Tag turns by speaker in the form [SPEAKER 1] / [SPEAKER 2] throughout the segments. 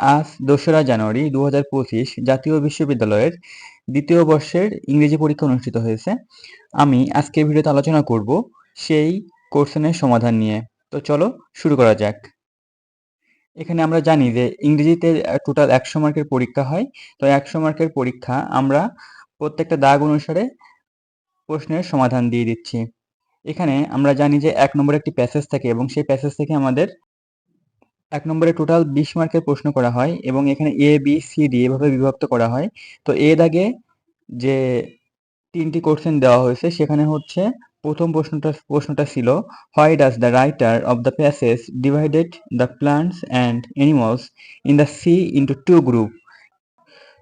[SPEAKER 1] আজ দোসরা জানুয়ারি দু হাজার পঁচিশ জাতীয় বিশ্ববিদ্যালয়ের দ্বিতীয় বর্ষের ইংরেজি পরীক্ষা অনুষ্ঠিত হয়েছে। আমি আজকের ভিডিওতে আলোচনা করব সেই কোশ্চেনের সমাধান নিয়ে। তো চলো শুরু করা যাক। এখানে আমরা জানি যে ইংরেজিতে টোটাল একশো মার্কের পরীক্ষা হয়। তো একশো মার্কের পরীক্ষা আমরা প্রত্যেকটা দাগ অনুসারে প্রশ্নের সমাধান দিয়ে দিচ্ছি। এখানে আমরা জানি যে এক নম্বরে একটি প্যাসেজ থাকে এবং সেই প্যাসেজ থেকে আমাদের এক নম্বরে টোটাল বিশ মার্কের প্রশ্ন করা হয় এবং এখানে এ বি সি ডি এভাবে বিভক্ত করা হয়। তো এ দাগে যে তিনটি কোশ্চেন দেওয়া হয়েছে, সেখানে হচ্ছে প্রথম প্রশ্নটা প্রশ্নটা ছিল why does the writer of the passage divided the plants and animals in the sea into two group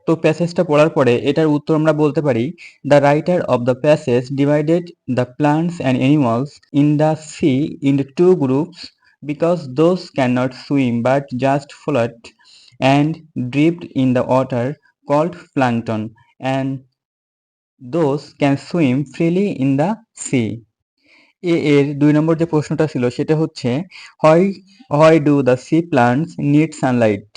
[SPEAKER 1] তো প্যাসেজটা পড়ার পরে এটার উত্তর আমরা বলতে পারি the writer of the passage divided the plants and animals in the sea into two groups because those cannot swim but just float and drift in the water called plankton and those can swim freely in the sea A এর দুই নম্বর যে প্রশ্নটা ছিল সেটা হচ্ছে হয় হয় do the sea plants need sunlight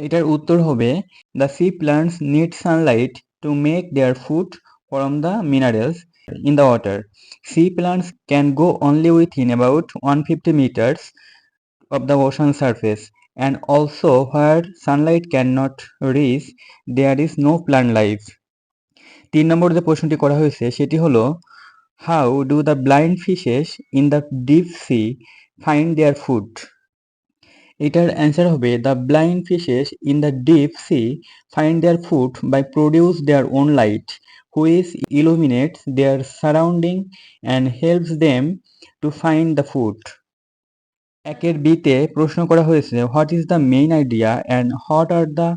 [SPEAKER 1] এটার উত্তর হবে the sea plants need sunlight to make their food from the minerals in the water. Sea plants can go only within about 150 meters of the ocean surface and also where sunlight cannot reach there is no plant life. তিন নম্বর যে প্রশ্নটি করা হয়েছে সেটি হলো how do the blind fishes in the deep sea find their food এটার answer হবে the blind fishes in the deep sea find their food by produce their own light which illuminates their surrounding and helps them to find the food. একের বিতে প্রশ্ন করা হয়েছে what is the main idea and what are the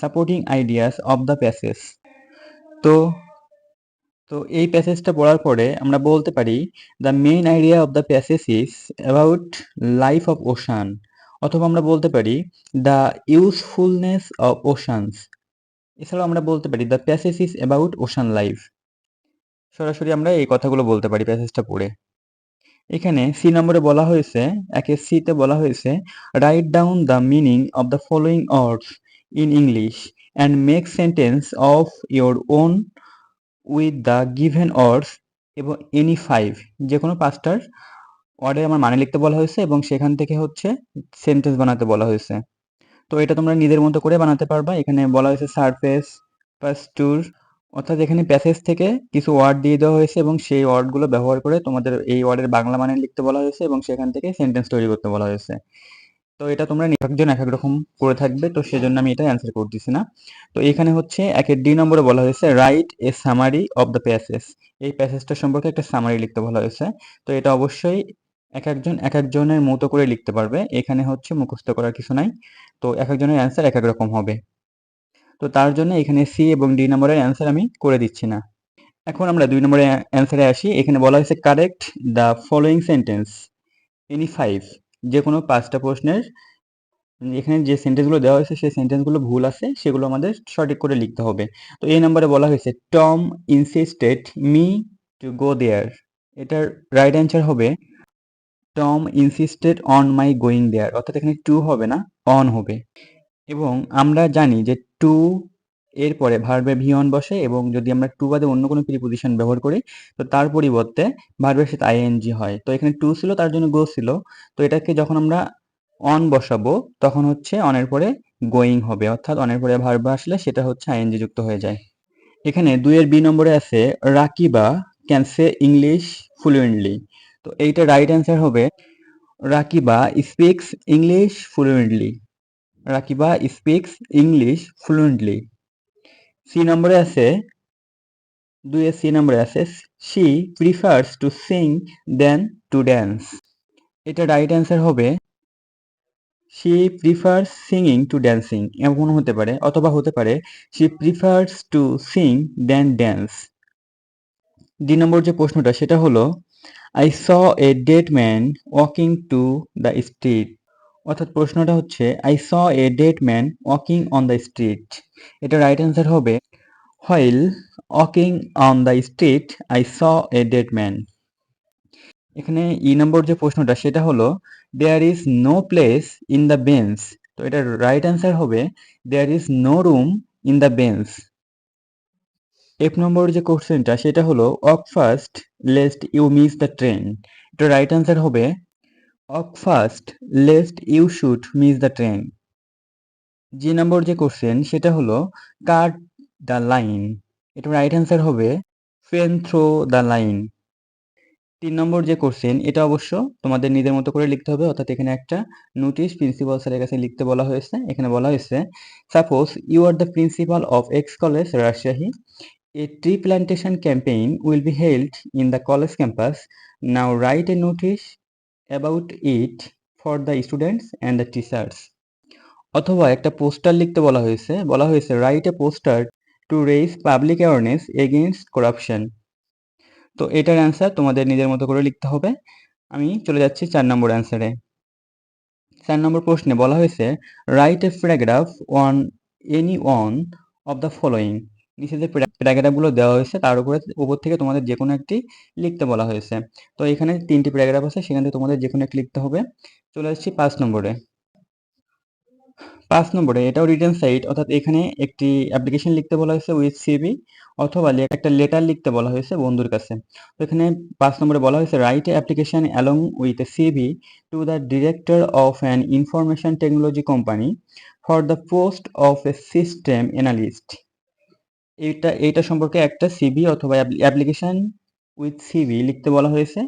[SPEAKER 1] supporting ideas of the passage তো তো এই প্যাসেজটা পড়ার পরে আমরা বলতে পারি the main idea of the passage is about life of ocean অথবা আমরা বলতে পারি দ্য ইউজফুলনেস অফ ওশানস এছাড়াও আমরা বলতে পারি the passage is about ocean life সরাসরি আমরা এই কথাগুলো বলতে পারি প্যাসেজটা পড়ে। এখানে সি নম্বরে বলা হয়েছে, একে সিতে বলা হয়েছে write down the meaning of the following words in English and make sentence of your own with the given words এবং এনি ফাইভ যে কোনো পাঁচটার ওয়ার্ডের আমার মানে লিখতে বলা হয়েছে এবং সেখান থেকে হচ্ছে সেন্টেন্স বানাতে বলা হয়েছে। তো এটা তোমরা নিজের মতো করে বানাতে পারবা। এখানে বলা হয়েছে সারফেস পাস্টুর অর্থাৎ এখানে প্যাসেজ থেকে কিছু ওয়ার্ড দিয়ে দেওয়া হয়েছে এবং সেই ওয়ার্ডগুলো ব্যবহার করে তোমাদের এই ওয়ার্ডের বাংলা মানে লিখতে বলা হয়েছে এবং সেখান থেকে সেন্টেন্স তৈরি করতে বলা হয়েছে। তো এটা তোমরা একজন এক এক রকম করে থাকবে, তো সেজন্য আমি এটা অ্যান্সার করতেছি না। তো এখানে হচ্ছে একের ডি নম্বরে বলা হয়েছে write a summary of the passage এই প্যাসেজটা সম্পর্কে একটা সামারি লিখতে বলা হয়েছে। তো এটা অবশ্যই এক একজন, এক একজনের মতো করে লিখতে পারবে। এখানে হচ্ছে মুখস্থ করার কিছু নাই। তো এক একজনের অ্যান্সার এক এক রকম হবে। তো তার জন্য এখানে সি এবং ডি নম্বরের অ্যান্সার আমি করে দিচ্ছি না। এখন আমরা দুই নম্বরের অ্যান্সারে আসি। এখানে বলা হয়েছে correct the following sentence any five যে কোনো পাঁচটা প্রশ্নের, এখানে যে সেন্টেন্সগুলো দেওয়া হয়েছে, সেই সেন্টেন্সগুলো ভুল আছে, সেগুলো আমাদের সঠিক করে লিখতে হবে। তো এই নম্বরে বলা হয়েছে Tom insisted me to go there এটার রাইট অ্যান্সার হবে Tom insisted on my going there অর্থাৎ এখানে টু হবে না অন হবে। এবং আমরা জানি যে টু এর পরে ভার্বে ভি অন বসে এবং যদি আমরা টু বাদে অন্য কোনো প্রিপোজিশন ব্যবহার করি, তো তার পরিবর্তে ভার্বের সাথে আইএনজি হয়। তো এখানে টু ছিল, তার জন্য গো ছিল। তো এটাকে যখন আমরা অন বসাবো, তখন হচ্ছে অনের পরে গোয়িং হবে। অর্থাৎ অনের পরে ভার্ব আসলে সেটা হচ্ছে আইএনজি যুক্ত হয়ে যায়। এখানে দুইয়ের বি নম্বরে আছে, Rakiba can say English fluently তো এইটা রাইট অ্যান্সার হবে Rakiba speaks English fluently Rakiba speaks English fluently C নম্বরে আছে দুইয়ের সি নম্বরে আছে she prefers to sing than to dance এটা রাইট অ্যান্সার হবে she prefers singing to dancing এমন হতে পারে, অথবা হতে পারে she prefers to sing than dance দুই নম্বর যে প্রশ্নটা, সেটা হলো I saw a dead man walking to the street অর্থাৎ প্রশ্নটা হচ্ছে I saw a dead man walking on the street এটা রাইট অ্যান্সার হবে while walking on the street I saw a dead man এখানে ই নম্বর যে প্রশ্নটা, সেটা হলো there is no place in the bench তো এটার রাইট অ্যান্সার হবে there is no room in the bench F নম্বর যে কোশ্চেনটা সেটা হলো walk first lest you miss the train এটা রাইট অ্যান্সার হবে walk first lest you should miss the train G নম্বর যে কোশ্চেন সেটা হলো কাট দ্য লাইন এটা রাইট অ্যান্সার হবে ফেন থ্রো দ্য লাইন তিন নম্বর যে কোশ্চেন এটা অবশ্য তোমাদের নিজের মতো করে লিখতে হবে, অর্থাৎ এখানে একটা নোটিশ প্রিন্সিপাল স্যারের কাছে লিখতে বলা হয়েছে, এখানে বলা হয়েছে suppose you are the principal of X college Rajshahi a tree plantation campaign will be held in the college campus now write a notice about it for the students and the teachers অথবা একটা poster লিখতে বলা হয়েছে। বলা হয়েছে write a poster to raise public awareness against corruption তো এটার answer তোমাদের নিজের মতো করে লিখতে হবে। আমি চলে যাচ্ছি চার নম্বর অ্যান্সারে চার নম্বর প্রশ্নে বলা হয়েছে write a paragraph on any one of the following নিচে যে প্যারাগ্রাফগুলো দেওয়া হয়েছে। তার উপরে, উপর থেকে তোমাদের যে কোনো একটি লিখতে বলা হয়েছে। তো এখানে তিনটি প্যারাগ্রাফ আছে, সেখান থেকে তোমাদের যে কোনো একটি লিখতে হবে। চলে আসছি পাঁচ নম্বরে। পাঁচ নম্বরে, এটাও রিটার্ন সাইট অর্থাৎ এখানে একটি অ্যাপ্লিকেশন লিখতে বলা হয়েছে উইথ সিবি অথবা একটা লেটার লিখতে বলা হয়েছে বন্ধুর কাছে। তো এখানে পাঁচ নম্বরে বলা হয়েছে write application along with a CV to the director of an information technology company for the post of a system analyst এইটা এইটা সম্পর্কে একটা সিবি অথবা অ্যাপ্লিকেশন উইথ সিবি লিখতে বলা হয়েছে,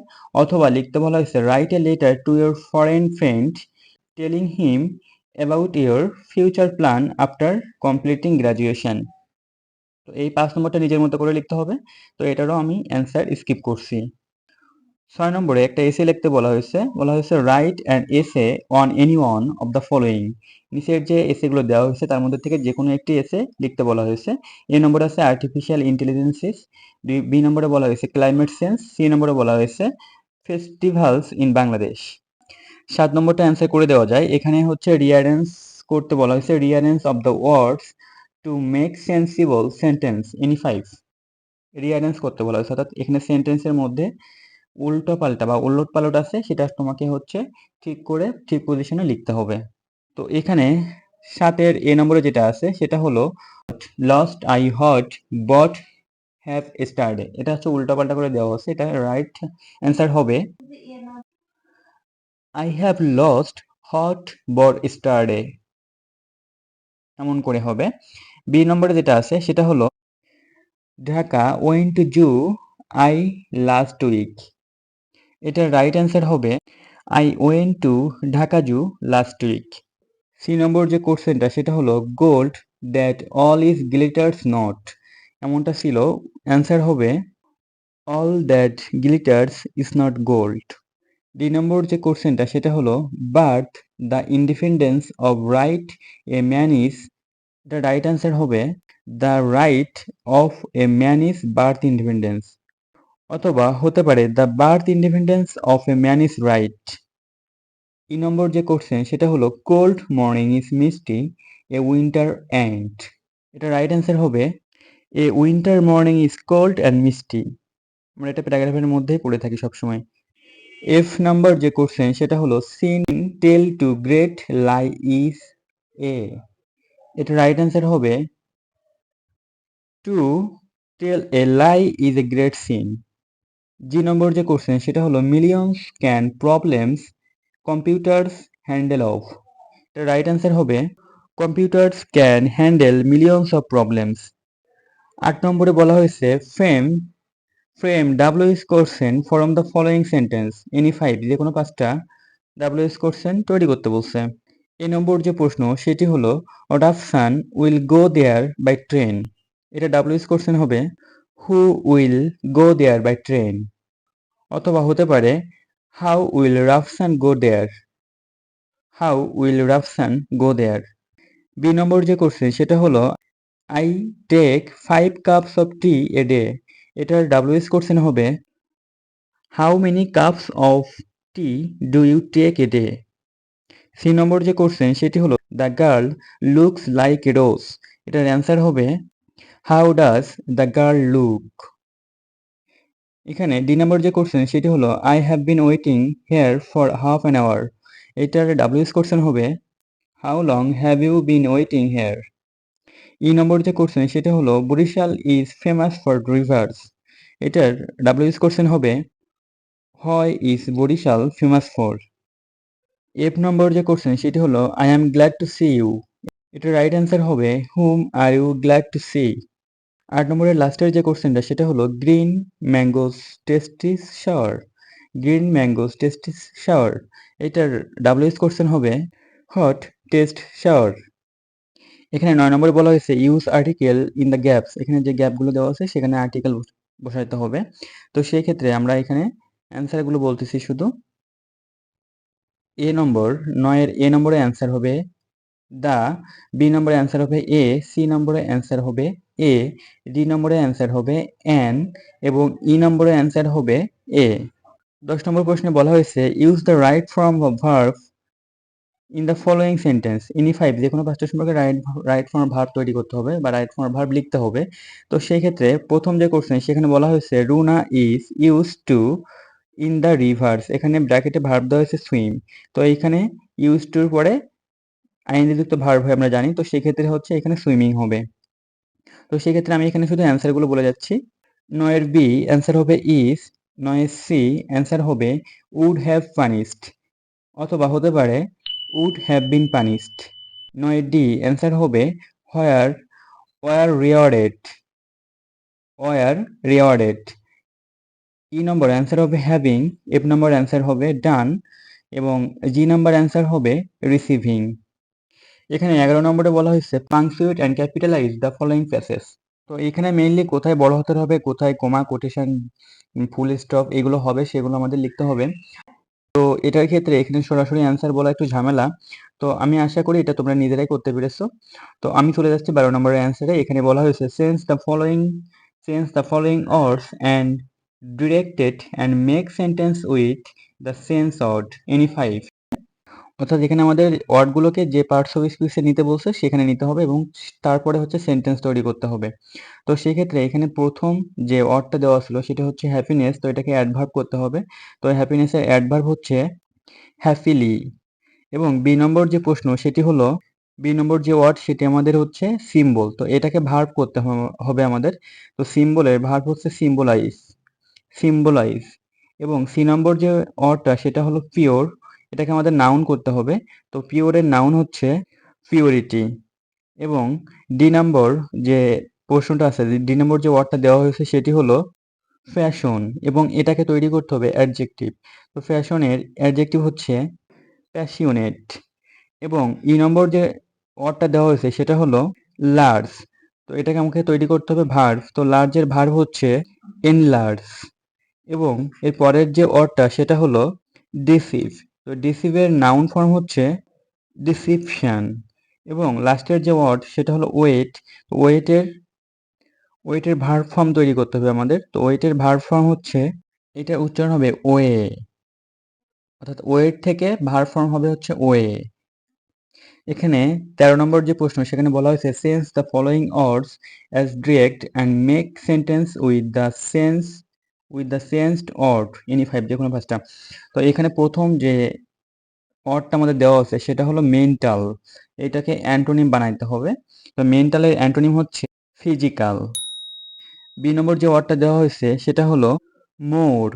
[SPEAKER 1] অথবা লিখতে বলা হয়েছে write a letter to your foreign friend telling him about your future plan after completing graduation তো এই পাঁচ নম্বরটা নিজের মতো করে লিখতে হবে, তো এটারও আমি অ্যান্সার স্কিপ করছি। ছয় নম্বরে একটা এসে লিখতে বলা হয়েছে। বলা হয়েছে write and essay on any one of the following নিচের যে এসেগুলো দেওয়া হয়েছে, তার মধ্যে থেকে যে কোনো একটি এসে লিখতে বলা হয়েছে। এ নম্বরে আছে আর্টিফিশিয়াল ইন্টেলিজেন্সিস বি নম্বরে বলা হয়েছে ক্লাইমেট সেন্স সি নম্বরে বলা হয়েছে ফেস্টিভ্যালস ইন বাংলাদেশ সাত নম্বরটা অ্যান্সার করে দেওয়া যায়। এখানে হচ্ছে রিয়ারেন্স করতে বলা হয়েছে rearrange of the words to make sensible sentence any five rearrange করতে বলা হয়েছে। অর্থাৎ এখানে সেন্টেন্সের মধ্যে উল্টো পাল্টা বা উল্লট পালট আছে, সেটা তোমাকে হচ্ছে ঠিক করে, ঠিক পজিশনে লিখতে হবে। তো এখানে সাতের এ নম্বরে যেটা আছে, সেটা হলো lost I hot bot have Saturday এটা হচ্ছে উল্টো পাল্টা করে দেওয়া হচ্ছে এটা রাইট অ্যান্সার হবে। I have lost hot bot Saturday এমন করে হবে। বি নম্বরে যেটা আছে, সেটা হলো Dhaka went to zoo I last week এটার রাইট অ্যান্সার হবে I went to Dhaka zoo last week C নম্বর যে কোশ্চেনটা সেটা হলো gold that all is glitters not এমনটা ছিল অ্যান্সার হবে all that glitters is not gold দুই নম্বর যে কোশ্চেনটা সেটা হলো birth the independence of right a man is the right answer হবে the right of a man is birth independence অথবা হতে পারে the birth independence of a man is right E নম্বর যে কোশ্চেন সেটা হলো কোল্ড মর্নিং ইজ মিষ্টি a winter and এটা রাইট অ্যান্সার হবে a winter morning is cold and মিষ্টি আমরা এটা প্যারাগ্রাফের মধ্যেই পড়ে থাকি সবসময়। এফ নাম্বার যে কোশ্চেন সেটা হলো sin tell to great lie is a এটা রাইট অ্যান্সার হবে to tell a lie is a great sin G number যে কোশ্চেন সেটা হলো millions can problems computers handle of right answer হবে computers can handle millions of problems আট নম্বরে বলা হয়েছে frame frame W S question form the following sentence any five যে কোনো পাঁচটা ডাব্লিউ এস কোশ্চেন তৈরি করতে বলছে। এ নম্বর যে প্রশ্ন, সেটি হলো অডাপশান will go there by train এটা ডাব্লিউ এস কোশ্চেন হবে who will go there by train অথবা হতে পারে how will Rafsan go there how will Rafsan go there B number যে কোশ্চেন সেটা হলো I take five cups of tea a day এটার WS question হবে how many cups of tea do you take a day C number যে question সেটি হলো the girl looks like a rose এটার answer হবে how does the girl look এখানে D number যে question সেটি হলো I have been waiting here for half an hour এটার ডাব্লিউএস কোশ্চেন হবে how long have you been waiting here E number যে question সেটা হলো Barishal is famous for rivers এটার ডাব্লিউএস কোশ্চেন হবে হয় is Barishal famous for F number যে question সেটি হলো I am glad to see you এটার রাইট অ্যান্সার হবে হুম are you glad to see আট নম্বরের লাস্টের যে কোশ্চেনটা সেটা হলো green mangoes tastes sour green mangoes tastes sour এটার ডাব্লিউএস কোশ্চেন হবে হট টেস্ট শাওয়ার এখানে নয় নম্বরে বলা হয়েছে use article in the gaps এখানে যে গ্যাপগুলো দেওয়া আছে, সেখানে আর্টিকেল বসাইতে হবে। তো সেই ক্ষেত্রে আমরা এখানে অ্যান্সারগুলো বলতেছি শুধু। এ নম্বর, নয়ের এ নম্বরে অ্যান্সার হবে দা, বি নম্বরে অ্যান্সার হবে এ, সি নম্বরে অ্যান্সার হবে এ ডি নম্বরে অ্যান্সার হবে এন এবং ই নম্বরে অ্যান্সার হবে এ দশ নম্বর প্রশ্নে বলা হয়েছে use the right form of verb in the following sentence any five যে কোনো পাঁচটা সম্পর্কে রাইট রাইট ফর্ম ভার্ব তৈরি করতে হবে বা রাইট ফর্ম ভার্ব লিখতে হবে। তো সেই ক্ষেত্রে প্রথম যে কোশ্চেন সেখানে বলা হয়েছে Runa is use to in the rivers এখানে ব্র্যাকেটে ভার্ব দেওয়া হয়েছে সুইম তো এইখানে ইউজ টুর পরে আইনযুক্ত ভার্ব হয়, আমরা জানি। তো সেক্ষেত্রে হচ্ছে এখানে সুইমিং হবে। তো সেক্ষেত্রে আমি এখানে শুধু অ্যান্সারগুলো বলে যাচ্ছি। নয়ের বি অ্যান্সার হবে ইস নয়ের সি অ্যান্সার হবে উড হ্যাভ পানিশড অথবা হতে পারে উড হ্যাভ বিন পানিশড নয়ের ডি অ্যান্সার হবে where were rewarded were rewarded E number answer হবে হ্যাভিং এফ নম্বর অ্যান্সার হবে ডান এবং জি নম্বর অ্যান্সার হবে রিসিভিং এখানে এগারো নম্বরে বলা হয়েছে punctuate and capitalise the following passes তো এখানে মেইনলি কোথায় বড় হতে হবে, কোথায় কোমা কোটেশন ফুল স্টপ এগুলো হবে, সেগুলো আমাদের লিখতে হবে। তো এটার ক্ষেত্রে এখানে সরাসরি অ্যান্সার বলা একটু ঝামেলা। তো আমি আশা করি এটা তোমরা নিজেরাই করতে পেরেছ। তো আমি চলে যাচ্ছি বারো নম্বরের অ্যান্সারে এখানে বলা হয়েছে sense the following sense the following words and directed and make sentence with the sense word any five অর্থাৎ এখানে আমাদের ওয়ার্ডগুলোকে যে পার্টস অফ স্পিচে নিতে বলছে, সেখানে নিতে হবে এবং তারপরে হচ্ছে সেন্টেন্স তৈরি করতে হবে। তো সেক্ষেত্রে এখানে প্রথম যে ওয়ার্ডটা দেওয়া ছিল, সেটা হচ্ছে হ্যাপিনেস তো এটাকে অ্যাডভার্ব করতে হবে। তো হ্যাপিনেসের অ্যাডভার্ব হচ্ছে হ্যাপিলি এবং বি নম্বর যে প্রশ্ন, সেটি হলো বি নম্বর যে ওয়ার্ড সেটি আমাদের হচ্ছে সিম্বল তো এটাকে ভার্ব করতে হবে আমাদের। তো সিম্বলের ভার্ব হচ্ছে সিম্বলাইজ সিম্বলাইজ এবং সি নম্বর যে ওয়ার্ডটা সেটা হলো পিওর এটাকে আমাদের নাউন করতে হবে। তো পিওরের নাউন হচ্ছে পিওরিটি এবং ডি নম্বর যে প্রশ্নটা আছে ডি নম্বর যে ওয়ার্ডটা দেওয়া হয়েছে সেটি হলো ফ্যাশন এবং এটাকে তৈরি করতে হবে অ্যাডজেক্টিভ তো ফ্যাশনের অ্যাডজেক্টিভ হচ্ছে প্যাশিওনেট এবং ই নম্বর যে ওয়ার্ডটা দেওয়া হয়েছে সেটা হলো লার্জ তো এটাকে আমাকে তৈরি করতে হবে ভার্ভ তো লার্জের ভার্ভ হচ্ছে এনলার্জ এবং এর পরের যে ওয়ার্ডটা সেটা হলো ডিসিভ তো ডিসিভের নাউন ফর্ম হচ্ছে ডিসিপশন এবং লাস্টের যে ওয়ার্ড সেটা হলো ওয়েট তো ওয়েটের ওয়েটের ভার ফর্ম তৈরি করতে হবে আমাদের, তো ওয়েটের ভার ফর্ম হচ্ছে এটার উচ্চারণ হবে ওয়ে, অর্থাৎ ওয়েট থেকে ভার ফর্ম হবে হচ্ছে ওয়ে। এখানে তেরো নম্বর যে প্রশ্ন, সেখানে বলা হয়েছে sense the following words as direct and make sentence with the sense with the sensed word any five যে কোনো ফার্স্টটা তো এখানে প্রথম যে অর্ডটা আমাদের দেওয়া আছে, সেটা হলো মেন্টাল এটাকে অ্যান্টোনিম বানাইতে হবে। তো মেন্টালের অ্যান্টোনিম হচ্ছে ফিজিক্যাল বি নম্বর যে ওয়ার্ডটা দেওয়া হয়েছে, সেটা হলো মোর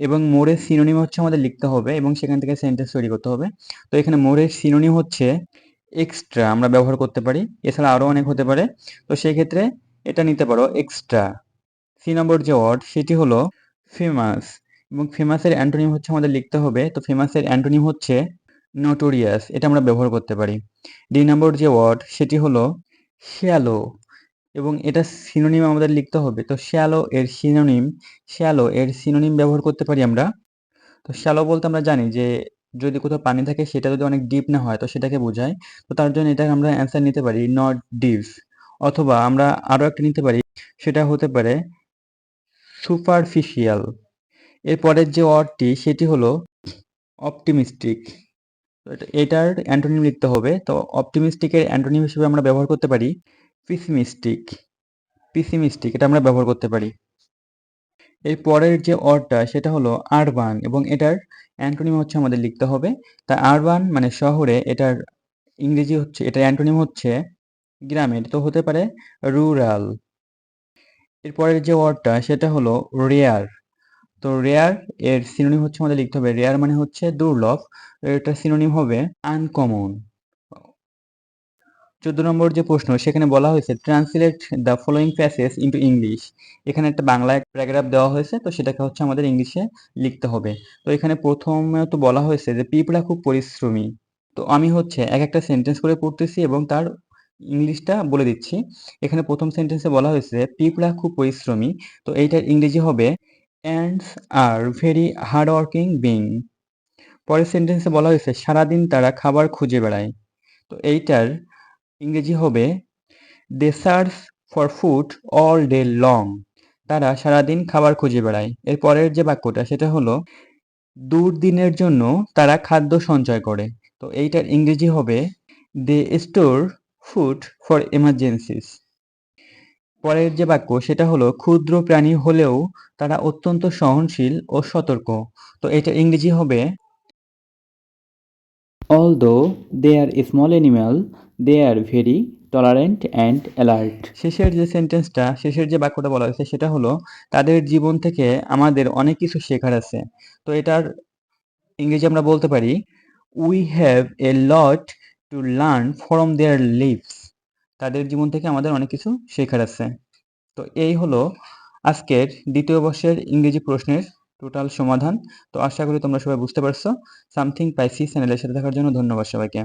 [SPEAKER 1] এবং মোরের সিনোনিম হচ্ছে আমাদের লিখতে হবে এবং সেখান থেকে সেন্টেন্স তৈরি করতে হবে। তো এখানে মোরের সিনোনিম হচ্ছে এক্সট্রা আমরা ব্যবহার করতে পারি। এছাড়া আরও অনেক হতে পারে। তো সেই ক্ষেত্রে এটা নিতে পারো এক্সট্রা সি নম্বর যে ওয়ার্ড, সেটি হলো ফেমাস এবং ফেমাসের অ্যান্টোনিম হচ্ছে আমাদের লিখতে হবে। তো ফেমাসের অ্যান্টোনিম হচ্ছে নোটোরিয়াস, এটা আমরা ব্যবহার করতে পারি। ডি নম্বর যে ওয়ার্ড, সেটি হলো শ্যালো এবং এটা সিনোনিম আমাদের লিখতে হবে। তো শ্যালো এর সিনোনিম, শ্যালো এর সিনোনিম ব্যবহার করতে পারি আমরা। তো শ্যালো বলতে আমরা জানি যে যদি কোথাও পানি থাকে, সেটা যদি অনেক ডিপ না হয়, তো সেটাকে বোঝায়। তো তার জন্য এটা আমরা অ্যান্সার নিতে পারি, নট ডিপ। অথবা আমরা আরও একটা নিতে পারি, সেটা হতে পারে সুপারফিশিয়াল এরপরের যে ওয়ার্ডটি, সেটি হলো অপটিমিস্টিক এটার অ্যান্টোনিম লিখতে হবে। তো অপটিমিস্টিকের অ্যান্টোনিম হিসেবে আমরা ব্যবহার করতে পারি পিসিমিস্টিক পিসিমিস্টিক এটা আমরা ব্যবহার করতে পারি। এর পরের যে অর্ডটা সেটা হলো আরবান এবং এটার অ্যান্টোনিম হচ্ছে আমাদের লিখতে হবে। তা আরবান মানে শহরে, এটার ইংরেজি হচ্ছে, এটার অ্যান্টোনিম হচ্ছে গ্রামের তো হতে পারে রুরাল এরপরের যে ওয়ার্ডটা, সেটা হলো রেয়ার। তো রেয়ার এর সিনোনিম হচ্ছে আমাদের লিখতে হবে। রেয়ার মানে হচ্ছে দুর্লভ। এটা সিনোনিম হবে আনকমন চোদ্দ নম্বর যে প্রশ্ন, সেখানে বলা হয়েছে translate the following passage into English এখানে একটা বাংলা প্যারাগ্রাফ দেওয়া হয়েছে, তো সেটাকে হচ্ছে আমাদের ইংলিশে লিখতে হবে। তো এখানে প্রথমে তো বলা হয়েছে যে পিপলা খুব পরিশ্রমী। তো আমি হচ্ছে এক একটা সেন্টেন্স করে পড়তেছি এবং তার ইংলিশটা বলে দিচ্ছি। এখানে প্রথম সেন্টেন্সে বলা হয়েছে পিপলা খুব পরিশ্রমী। তো এইটার ইংরেজি হবে ants are very hard working being পরের সেন্টেন্সে বলা হয়েছে, সারাদিন তারা খাবার খুঁজে বেড়ায়। তো এইটার ইংরেজি হবে they search for food all day long তারা সারাদিন খাবার খুঁজে বেড়ায়। এর পরের যে বাক্যটা, সেটা হলো দুর্দিনের জন্য তারা খাদ্য সঞ্চয় করে। তো এইটার ইংরেজি হবে they store food for emergencies পরের যে বাক্য সেটা হলো ক্ষুদ্র প্রাণী হলেও তারা অত্যন্ত সহনশীল ও সতর্ক। তো এটা ইংরেজি হবে Although they are a small animal, they are very tolerant and alert. শেষের যে সেন্টেন্সটা শেষের যে বাক্যটা বলা হয়েছে সেটা হলো তাদের জীবন থেকে আমাদের অনেক কিছু শেখার আছে। তো এটার ইংরেজি আমরা বলতে পারি we have a lot to learn from their lives তাদের জীবন থেকে আমাদের অনেক কিছু শেখার আছে। তো এই হলো আজকের দ্বিতীয় বর্ষের ইংরেজি প্রশ্নের টোটাল সমাধান। তো আশা করি তোমরা সবাই বুঝতে পারছ। সামথিং পাইসি চ্যানেলের সাথে থাকার জন্য ধন্যবাদ সবাইকে।